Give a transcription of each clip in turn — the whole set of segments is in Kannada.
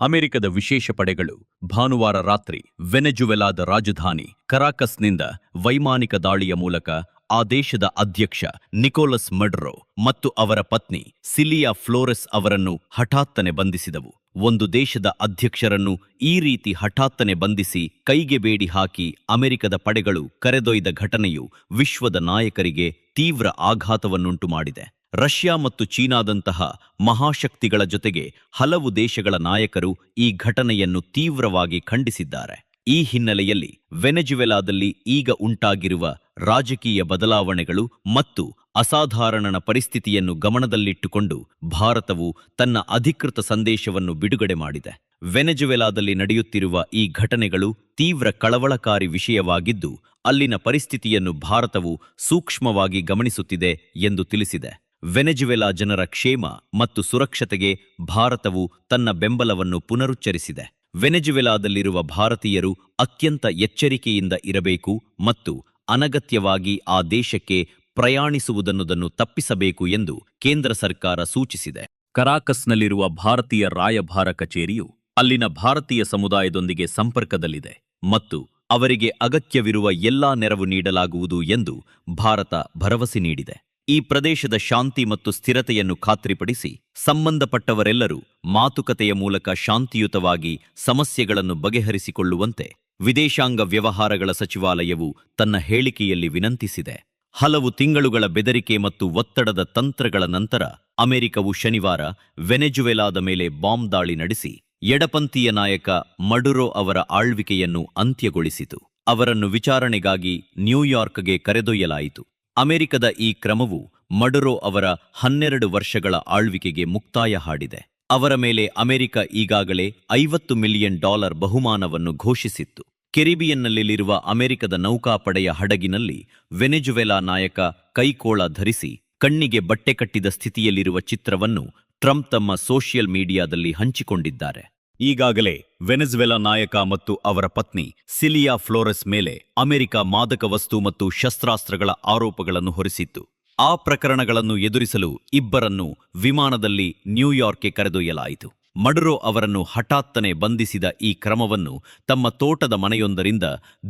ಅಮೆರಿಕದ ವಿಶೇಷ ಪಡೆಗಳು ಭಾನುವಾರ ರಾತ್ರಿ ವೆನೆಜುವೆಲಾದ ರಾಜಧಾನಿ ಕರಾಕಸ್ನಿಂದ ವೈಮಾನಿಕ ದಾಳಿಯ ಮೂಲಕ ಆ ದೇಶದ ಅಧ್ಯಕ್ಷ ನಿಕೋಲಸ್ ಮಡ್ರೋ ಮತ್ತು ಅವರ ಪತ್ನಿ ಸಿಲಿಯಾ ಫ್ಲೋರೆಸ್ ಅವರನ್ನು ಹಠಾತ್ತನೆ ಬಂಧಿಸಿದವು. ಒಂದು ದೇಶದ ಅಧ್ಯಕ್ಷರನ್ನು ಈ ರೀತಿ ಹಠಾತ್ತನೆ ಬಂಧಿಸಿ ಕೈಗೆ ಬೇಡಿ ಹಾಕಿ ಅಮೆರಿಕದ ಪಡೆಗಳು ಕರೆದೊಯ್ದ ಘಟನೆಯು ವಿಶ್ವದ ನಾಯಕರಿಗೆ ತೀವ್ರ ಆಘಾತವನ್ನುಂಟು ಮಾಡಿದೆ ರಷ್ಯಾ ಮತ್ತು ಚೀನಾದಂತಹ ಮಹಾಶಕ್ತಿಗಳ ಜೊತೆಗೆ ಹಲವು ದೇಶಗಳ ನಾಯಕರು ಈ ಘಟನೆಯನ್ನು ತೀವ್ರವಾಗಿ ಖಂಡಿಸಿದ್ದಾರೆ. ಈ ಹಿನ್ನೆಲೆಯಲ್ಲಿ ವೆನೆಜುವೆಲಾದಲ್ಲಿ ಈಗ ಉಂಟಾಗಿರುವ ರಾಜಕೀಯ ಬದಲಾವಣೆಗಳು ಮತ್ತು ಅಸಾಧಾರಣನ ಪರಿಸ್ಥಿತಿಯನ್ನು ಗಮನದಲ್ಲಿಟ್ಟುಕೊಂಡು ಭಾರತವು ತನ್ನ ಅಧಿಕೃತ ಸಂದೇಶವನ್ನು ಬಿಡುಗಡೆ ಮಾಡಿದೆ. ವೆನೆಜುವೆಲಾದಲ್ಲಿ ನಡೆಯುತ್ತಿರುವ ಈ ಘಟನೆಗಳು ತೀವ್ರ ಕಳವಳಕಾರಿ ವಿಷಯವಾಗಿದ್ದು, ಅಲ್ಲಿನ ಪರಿಸ್ಥಿತಿಯನ್ನು ಭಾರತವು ಸೂಕ್ಷ್ಮವಾಗಿ ಗಮನಿಸುತ್ತಿದೆ ಎಂದು ತಿಳಿಸಿದೆ. ವೆನೆಜುವೆಲಾ ಜನರ ಕ್ಷೇಮ ಮತ್ತು ಸುರಕ್ಷತೆಗೆ ಭಾರತವು ತನ್ನ ಬೆಂಬಲವನ್ನು ಪುನರುಚ್ಚರಿಸಿದೆ. ವೆನೆಜುವೆಲಾದಲ್ಲಿರುವ ಭಾರತೀಯರು ಅತ್ಯಂತ ಎಚ್ಚರಿಕೆಯಿಂದ ಇರಬೇಕು ಮತ್ತು ಅನಗತ್ಯವಾಗಿ ಆ ದೇಶಕ್ಕೆ ಪ್ರಯಾಣಿಸುವುದನ್ನುದನ್ನು ತಪ್ಪಿಸಬೇಕು ಎಂದು ಕೇಂದ್ರ ಸರ್ಕಾರ ಸೂಚಿಸಿದೆ. ಕರಾಕಸ್ನಲ್ಲಿರುವ ಭಾರತೀಯ ರಾಯಭಾರ ಕಚೇರಿಯು ಅಲ್ಲಿನ ಭಾರತೀಯ ಸಮುದಾಯದೊಂದಿಗೆ ಸಂಪರ್ಕದಲ್ಲಿದೆ ಮತ್ತು ಅವರಿಗೆ ಅಗತ್ಯವಿರುವ ಎಲ್ಲಾ ನೆರವು ನೀಡಲಾಗುವುದು ಎಂದು ಭಾರತ ಭರವಸೆ ನೀಡಿದೆ. ಈ ಪ್ರದೇಶದ ಶಾಂತಿ ಮತ್ತು ಸ್ಥಿರತೆಯನ್ನು ಖಾತ್ರಿಪಡಿಸಿ ಸಂಬಂಧಪಟ್ಟವರೆಲ್ಲರೂ ಮಾತುಕತೆಯ ಮೂಲಕ ಶಾಂತಿಯುತವಾಗಿ ಸಮಸ್ಯೆಗಳನ್ನು ಬಗೆಹರಿಸಿಕೊಳ್ಳುವಂತೆ ವಿದೇಶಾಂಗ ವ್ಯವಹಾರಗಳ ಸಚಿವಾಲಯವು ತನ್ನ ಹೇಳಿಕೆಯಲ್ಲಿ ವಿನಂತಿಸಿದೆ. ಹಲವು ತಿಂಗಳುಗಳ ಬೆದರಿಕೆ ಮತ್ತು ಒತ್ತಡದ ತಂತ್ರಗಳ ನಂತರ ಅಮೆರಿಕವು ಶನಿವಾರ ವೆನೆಜುವೆಲಾದ ಮೇಲೆ ಬಾಂಬ್ ದಾಳಿ ನಡೆಸಿ ಎಡಪಂಥೀಯ ನಾಯಕ ಮಡುರೋ ಅವರ ಆಳ್ವಿಕೆಯನ್ನು ಅಂತ್ಯಗೊಳಿಸಿತು. ಅವರನ್ನು ವಿಚಾರಣೆಗಾಗಿ ನ್ಯೂಯಾರ್ಕ್ಗೆ ಕರೆದೊಯ್ಯಲಾಯಿತು. ಅಮೆರಿಕದ ಈ ಕ್ರಮವು ಮಡುರೋ ಅವರ ಹನ್ನೆರಡು ವರ್ಷಗಳ ಆಳ್ವಿಕೆಗೆ ಮುಕ್ತಾಯ ಹಾಡಿದೆ. ಅವರ ಮೇಲೆ ಅಮೆರಿಕ ಈಗಾಗಲೇ ಐವತ್ತು ಮಿಲಿಯನ್ ಡಾಲರ್ ಬಹುಮಾನವನ್ನು ಘೋಷಿಸಿತ್ತು. ಕೆರಿಬಿಯನ್ನಲ್ಲಿರುವ ಅಮೆರಿಕದ ನೌಕಾಪಡೆಯ ಹಡಗಿನಲ್ಲಿ ವೆನೆಜುವೆಲಾ ನಾಯಕ ಕೈಕೋಳ ಧರಿಸಿ ಕಣ್ಣಿಗೆ ಬಟ್ಟೆ ಕಟ್ಟಿದ ಸ್ಥಿತಿಯಲ್ಲಿರುವ ಚಿತ್ರವನ್ನು ಟ್ರಂಪ್ ತಮ್ಮ ಸೋಷಿಯಲ್ ಮೀಡಿಯಾದಲ್ಲಿ ಹಂಚಿಕೊಂಡಿದ್ದಾರೆ. ಈಗಾಗಲೇ ವೆನೆಜುವೆಲಾ ನಾಯಕ ಮತ್ತು ಅವರ ಪತ್ನಿ ಸಿಲಿಯಾ ಫ್ಲೋರೆಸ್ ಮೇಲೆ ಅಮೆರಿಕ ಮಾದಕ ವಸ್ತು ಮತ್ತು ಶಸ್ತ್ರಾಸ್ತ್ರಗಳ ಆರೋಪಗಳನ್ನು ಹೊರಿಸಿತ್ತು. ಆ ಪ್ರಕರಣಗಳನ್ನು ಎದುರಿಸಲು ಇಬ್ಬರನ್ನು ವಿಮಾನದಲ್ಲಿ ನ್ಯೂಯಾರ್ಕ್ಗೆ ಕರೆದೊಯ್ಯಲಾಯಿತು. ಮಡರೋ ಅವರನ್ನು ಹಠಾತ್ತನೆ ಬಂಧಿಸಿದ ಈ ಕ್ರಮವನ್ನು ತಮ್ಮ ತೋಟದ ಮನೆಯೊಂದರಿಂದ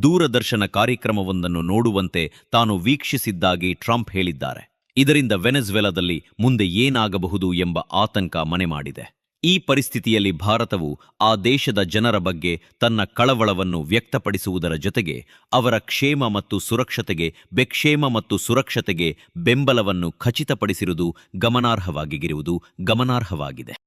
ದೂರದರ್ಶನ ಕಾರ್ಯಕ್ರಮವೊಂದನ್ನು ನೋಡುವಂತೆ ತಾನು ವೀಕ್ಷಿಸಿದ್ದಾಗಿ ಟ್ರಂಪ್ ಹೇಳಿದ್ದಾರೆ. ಇದರಿಂದ ವೆನೆಜುವೆಲಾದಲ್ಲಿ ಮುಂದೆ ಏನಾಗಬಹುದು ಎಂಬ ಆತಂಕ ಮನೆ ಮಾಡಿದೆ. ಈ ಪರಿಸ್ಥಿತಿಯಲ್ಲಿ ಭಾರತವು ಆ ದೇಶದ ಜನರ ಬಗ್ಗೆ ತನ್ನ ಕಳವಳವನ್ನು ವ್ಯಕ್ತಪಡಿಸುವುದರ ಜೊತೆಗೆ ಅವರ ಕ್ಷೇಮ ಮತ್ತು ಸುರಕ್ಷತೆಗೆ, ಬೆಕ್ಷೇಮ ಮತ್ತು ಸುರಕ್ಷತೆಗೆ ಬೆಂಬಲವನ್ನು ಖಚಿತಪಡಿಸಿರುವುದು ಗಮನಾರ್ಹವಾಗಿಗಿರುವುದು ಗಮನಾರ್ಹವಾಗಿದೆ.